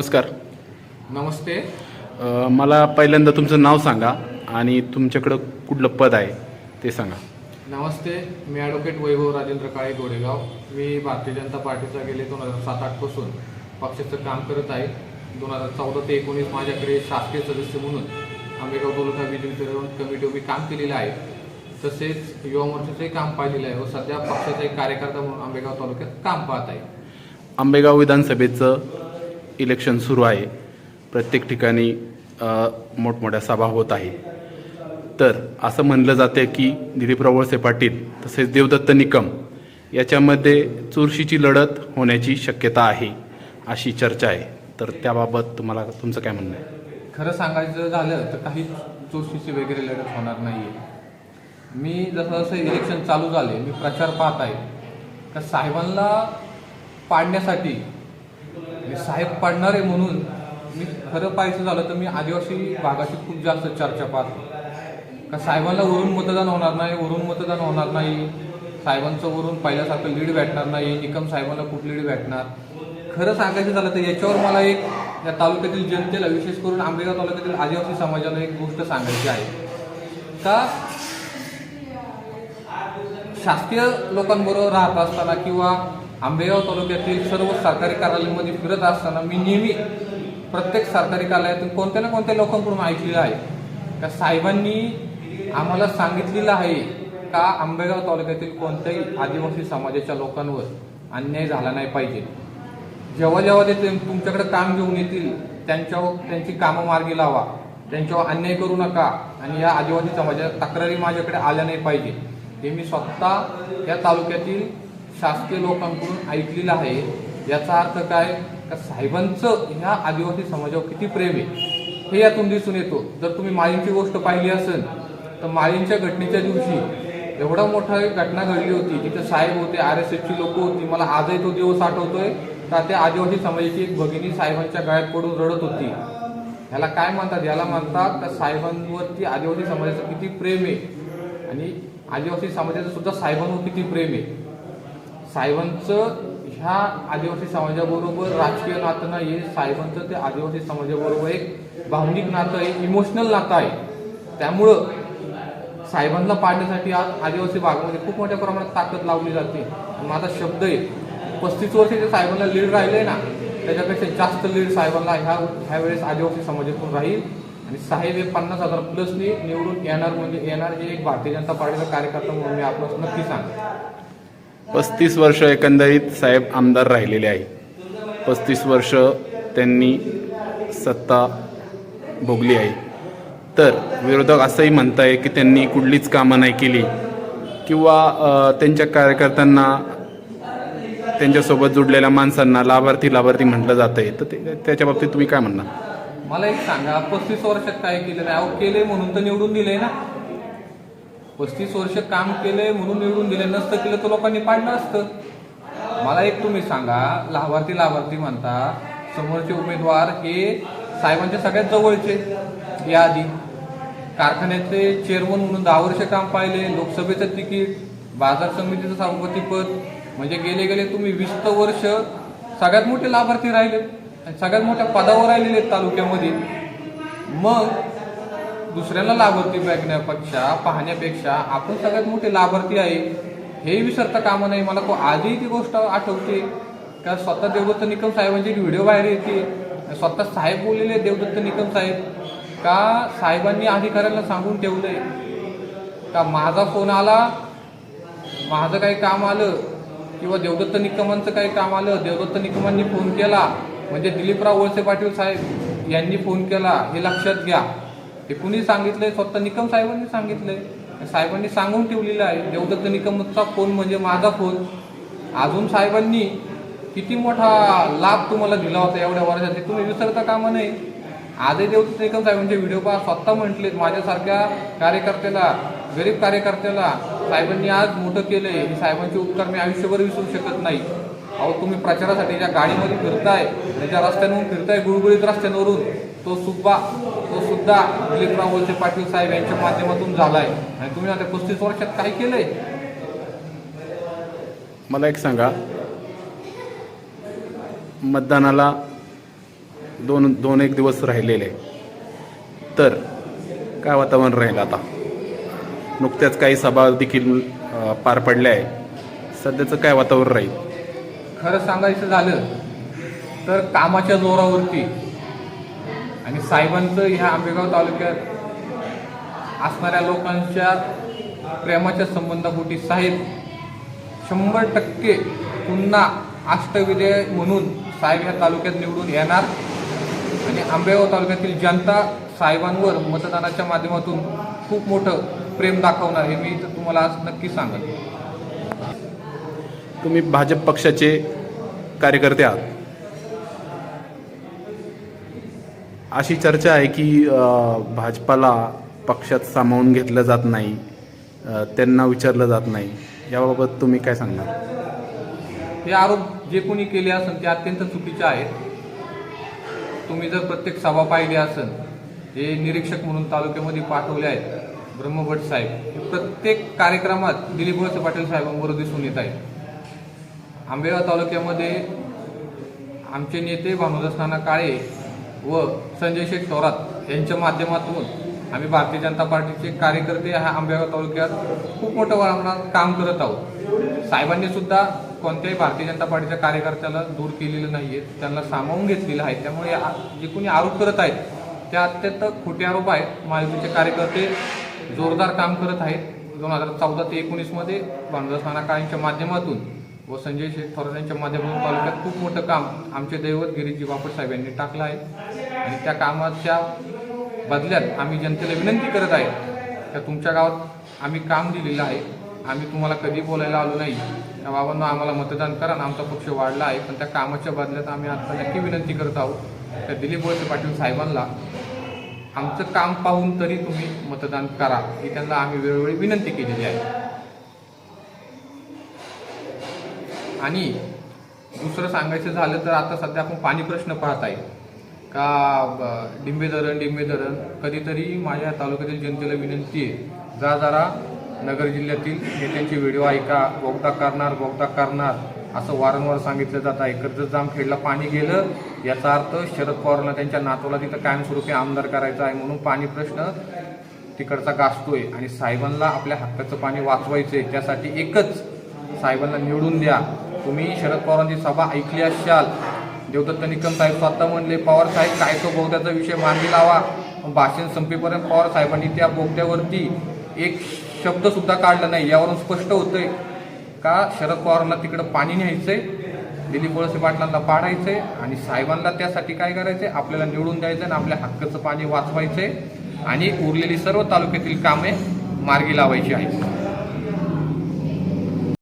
नमस्कार. नमस्ते. अ, मला पहिल्यांदा तुमचं नाव सांगा आणि तुमच्याकडं कुठलं पद आहे ते सांगा. नमस्ते मी ॲडव्होकेट वैभव राजेंद्र काळे गोडेगाव मी भारतीय जनता पार्टीचा गेले दोन हजार सात आठपासून पक्षाचं काम करत आहे. दोन हजार चौदा ते एकोणीस माझ्याकडे शासकीय सदस्य म्हणून आंबेगाव तालुका वीज वितरण कमिटी उभी काम केलेलं आहे. तसेच युवा मोर्चाचंही काम पाहिलेलं आहे व सध्या पक्षाचा एक कार्यकर्ता म्हणून आंबेगाव तालुक्यात काम पाहत आहे. आंबेगाव विधानसभेचं इलेक्शन सुरू आहे. प्रत्येक ठिकाणी मोठमोठ्या सभा होत आहे तर असं म्हणलं जाते की दिलीपराव वळसे पाटील तसेच देवदत्त निकम याच्यामध्ये चुरशीची लढत होण्याची शक्यता आहे अशी चर्चा आहे. तर त्याबाबत तुम्हाला तुमचं काय म्हणणं आहे? खरं सांगायचं झालं तर काही चुरशीची वगैरे लढत होणार नाही आहे मी जसं जसं इलेक्शन चालू झाले मी प्रचार पाहत आहे. तर साहेबांना पाडण्यासाठी मी साहेब पाडणार आहे म्हणून मी खरं पाहायचं झालं तर मी आदिवासी भागाची खूप जास्त चर्चा पाहतो. का साहेबांना वरून मतदान होणार नाही वरून मतदान होणार नाही. साहेबांचं वरून पहिल्यासारखं लीड भेटणार नाही निकम साहेबांना खूप लीड भेटणार. खरं सांगायचं झालं तर याच्यावर मला एक या तालुक्यातील जनतेला विशेष करून आंबेगाव तालुक्यातील आदिवासी समाजाला एक गोष्ट सांगायची आहे. का शासकीय लोकांबरोबर राहत असताना किंवा आंबेगाव तालुक्यातील सर्व सरकारी कार्यालयांमध्ये फिरत असताना मी नेहमी प्रत्येक सरकारी कार्यालयातून कोणत्या ना कोणत्या लोकांकडून ऐकलेलं आहे? का साहेबांनी आम्हाला सांगितलेलं आहे का आंबेगाव तालुक्यातील कोणत्याही आदिवासी समाजाच्या लोकांवर अन्याय झाला नाही पाहिजे? जेव्हा जेव्हा ते तुमच्याकडे काम घेऊन येतील त्यांच्यावर त्यांची कामं मार्गी लावा त्यांच्यावर अन्याय करू नका आणि या आदिवासी समाजाच्या तक्रारी माझ्याकडे आल्या नाही पाहिजे. हे मी स्वतः या तालुक्यातील शासकीय लोकांकडून ऐकलेलं आहे याचा अर्थ काय? का साहेबांचं ह्या आदिवासी समाजावर किती प्रेम आहे? हे यातून दिसून येतो. जर तुम्ही माळींची गोष्ट पाहिली असेल तर माळींच्या घटनेच्या दिवशी एवढा मोठा घटना घडली होती. तिथे साहेब होते आर एस एफची लोक होती. मला आजही तो दिवस आठवतोय. का त्या आदिवासी समाजाची एक भगिनी साहेबांच्या गळ्यात पडून रडत होती. ह्याला काय म्हणतात? याला म्हणतात का साहेबांवरती आदिवासी समाजाचं किती प्रेम आहे? आणि आदिवासी समाजाचं सुद्धा साहेबांवर किती प्रेम आहे. साहेबांचं ह्या आदिवासी समाजाबरोबर राजकीय नातं नाही आहे साहेबांचं ते आदिवासी समाजाबरोबर एक भावनिक नातं आहे इमोशनल नातं आहे. त्यामुळं साहेबांना पाडण्यासाठी आज आदिवासी भागामध्ये खूप मोठ्या प्रमाणात ताकद लावली जाते. आणि माझा शब्द आहे पस्तीस वर्ष जे साहेबांना लीड राहिले ना त्याच्यापेक्षा जास्त लीड साहेबांना ह्या ह्यावेळेस आदिवासी समाजातून राहील. आणि साहेब हे पन्नास हजार प्लसनी निवडून येणार म्हणजे येणार हे एक भारतीय जनता पार्टीचा कार्यकर्ता म्हणून मी आपल्याला नक्की सांगतो. पस्तीस वर्ष एकंदरीत साहेब आमदार राहिलेले आहे. पस्तीस वर्ष त्यांनी सत्ता भोगली आहे. तर विरोधक असंही म्हणताय की त्यांनी कुठलीच कामं नाही केली किंवा त्यांच्या कार्यकर्त्यांना त्यांच्यासोबत जुडलेल्या माणसांना लाभार्थी लाभार्थी म्हटलं जात आहे तर ते त्याच्या बाबतीत तुम्ही काय म्हणणार? मला एक सांगा पस्तीस वर्षात काय केलं नाही अहो केले म्हणून तर निवडून दिले ना. पस्तीस वर्ष काम केलंय म्हणून निवडून दिले नसतं केलं तर लोकांनी पाडलं असतं. मला एक तुम्ही सांगा लाभार्थी लाभार्थी म्हणता समोरचे उमेदवार हे साहेबांच्या सगळ्यात जवळचे या आधी कारखान्याचे चेअरमन म्हणून दहा वर्ष काम पाहिले लोकसभेचं तिकीट बाजार समितीचं सभापतीपद म्हणजे गेले गेले तुम्ही वीस वर्ष सगळ्यात मोठे लाभार्थी राहिले. सगळ्यात मोठ्या पदावर राहिलेले आहेत तालुक्यामध्ये. मग दुसऱ्याला लाभार्थी बघण्यापेक्षा पाहण्यापेक्षा आपण सगळ्यात मोठे लाभार्थी आहे हे विसरता कामा नाही मला को आजही ती गोष्ट आठवते. का स्वतः देवदत्त निकम साहेबांची एक व्हिडिओ बाहेर येते स्वतः साहेब बोललेले देवदत्त निकम साहेब. का साहेबांनी अधिकाऱ्यांना सांगून ठेवलंय? का माझा फोन आला माझं काही काम आलं किंवा देवदत्त निकमांचं काही काम आलं देवदत्त निकमांनी फोन केला म्हणजे दिलीपराव वळसे पाटील साहेब यांनी फोन केला हे लक्षात घ्या. हे कुणी सांगितलंय? स्वतः निकम साहेबांनी सांगितलंय. साहेबांनी सांगून ठेवलेलं आहे देवदत्त निकमचा फोन म्हणजे माझा फोन. अजून साहेबांनी किती मोठा लाभ तुम्हाला दिला होता एवढ्या वर्षात? हे तुम्ही विसरता कामा नाही आजही देवदत्त निकम साहेबांचे व्हिडिओ पहा. स्वतः म्हटलेत माझ्यासारख्या कार्यकर्त्याला गरीब कार्यकर्त्याला साहेबांनी आज मोठं केलंय. हे साहेबांचे उपकार मी आयुष्यभर विसरू शकत नाही. अहो तुम्ही प्रचारासाठी ज्या गाडीमध्ये फिरताय ज्या रस्त्यांवरून फिरताय गुळगुळीत रस्त्यांवरून. तो सुद्धा तो सुद्धा दिलीपराव वळसे पाटील साहेब यांच्या माध्यमातून झालाय. आणि तुम्ही आता पस्तीस वर्षात काय केलंय? मला एक सांगा. मतदानाला दोन दोन एक दिवस राहिलेले. तर काय वातावरण राहील आता? नुकत्याच काही सभा देखील पार पडल्या आहे सध्याचं काय वातावरण राहील? खरं सांगायचं झालं तर कामाच्या जोरावरती. आणि साहेबांचं ह्या आंबेगाव तालुक्यात असणाऱ्या लोकांच्या प्रेमाच्या संबंधापोटी साहेब शंभर टक्के पुन्हा अष्टविजय म्हणून साहेब ह्या तालुक्यात निवडून येणार. आणि आंबेगाव तालुक्यातील जनता साहेबांवर मतदानाच्या माध्यमातून खूप मोठं प्रेम दाखवणार हे मी तर तुम्हाला आज नक्की सांगेन. तुम्ही भाजप पक्षाचे कार्यकर्ते आहात. अशी चर्चा आहे की भाजपाला पक्षात सामावून घेतलं जात नाही त्यांना विचारलं जात नाही. याबाबत तुम्ही काय सांगणार? हे आरोप जे कोणी केले असेल ते अत्यंत चुकीचे आहेत. तुम्ही जर प्रत्येक सभा पाहिली असेल हे निरीक्षक म्हणून तालुक्यामध्ये पाठवले आहेत ब्रह्मभट साहेब हे प्रत्येक कार्यक्रमात दिलीप वळसे पाटील साहेबांबरोबर दिसून येत आहेत. आंबेगाव तालुक्यामध्ये आमचे नेते भानुदास नाना काळे व संजय शेख थोरात यांच्या माध्यमातून आम्ही भारतीय जनता पार्टीचे कार्यकर्ते ह्या आंबेगाव तालुक्यात खूप मोठं प्रमाणात काम करत आहोत. साहेबांनी सुद्धा कोणत्याही भारतीय जनता पार्टीच्या कार्यकर्त्याला दूर केलेलं नाही आहे त्यांना सामावून घेतलेलं आहे. त्यामुळे जे कोणी आरोप करत आहेत ते अत्यंत खोटे आरोप आहेत. महायुतीचे कार्यकर्ते जोरदार काम करत आहेत. दोन हजार चौदा ते एकोणीसमध्ये भानुदास नाना काळेंच्या माध्यमातून व संजय शेठ थोरात यांच्या माध्यमातून तालुक्यात खूप मोठं काम आमचे दैवत गिरीजी बापट साहेब यांनी टाकलं आहे. आणि त्या कामाच्या बदल्यात आम्ही जनतेला विनंती करत आहे त्या तुमच्या गावात आम्ही काम दिलेलं आहे. आम्ही तुम्हाला कधी बोलायला आलो नाही. त्या बाबांना आम्हाला मतदान करा आणि आमचा पक्ष वाढला आहे. पण त्या कामाच्या बदल्यात आम्ही आता नक्की विनंती करत आहोत त्या दिलीप वळसे पाटील साहेबांना आमचं काम पाहून तरी तुम्ही मतदान करा. ही त्यांना आम्ही वेळोवेळी विनंती केलेली आहे. आणि दुसरं सांगायचं झालं तर आता सध्या आपण पाणी प्रश्न पाहत आहे का डिंबे धरण डिंबे धरण कधीतरी माझ्या तालुक्यातील जनतेला विनंती आहे जा जरा नगर जिल्ह्यातील नेत्यांचे व्हिडिओ ऐका बोगदा करणार बोगदा करणार असं वारंवार सांगितलं जात आहे. कर्जत जामखेडला पाणी गेलं याचा अर्थ शरद पवारांना त्यांच्या नातूला तिथं कायमस्वरूपी आमदार करायचा आहे म्हणून पाणी प्रश्न तिकडचा गाजतोय. आणि साहेबांना आपल्या हक्काचं पाणी वाचवायचंय त्यासाठी एकच साहेबांना निवडून द्या. तुम्ही शरद पवारांची सभा ऐकली असाल देवदत्त निकम साहेब स्वतः म्हणले पवार साहेब काय तो बोगद्याचा विषय मानवी लावा. भाषण संपेपर्यंत पवार साहेबांनी त्या बोगद्यावरती एक शब्द सुद्धा काढला नाही यावरून स्पष्ट होतंय का शरद पवारांना तिकडं पाणी न्यायचंय दिलीप वळसे पाटलांना पाडायचंय आणि साहेबांना त्यासाठी काय करायचंय? आपल्याला निवडून द्यायचं आणि आपल्या हक्काचं पाणी वाचवायचंय आणि उरलेली सर्व तालुक्यातील कामे मार्गी लावायची आहेत.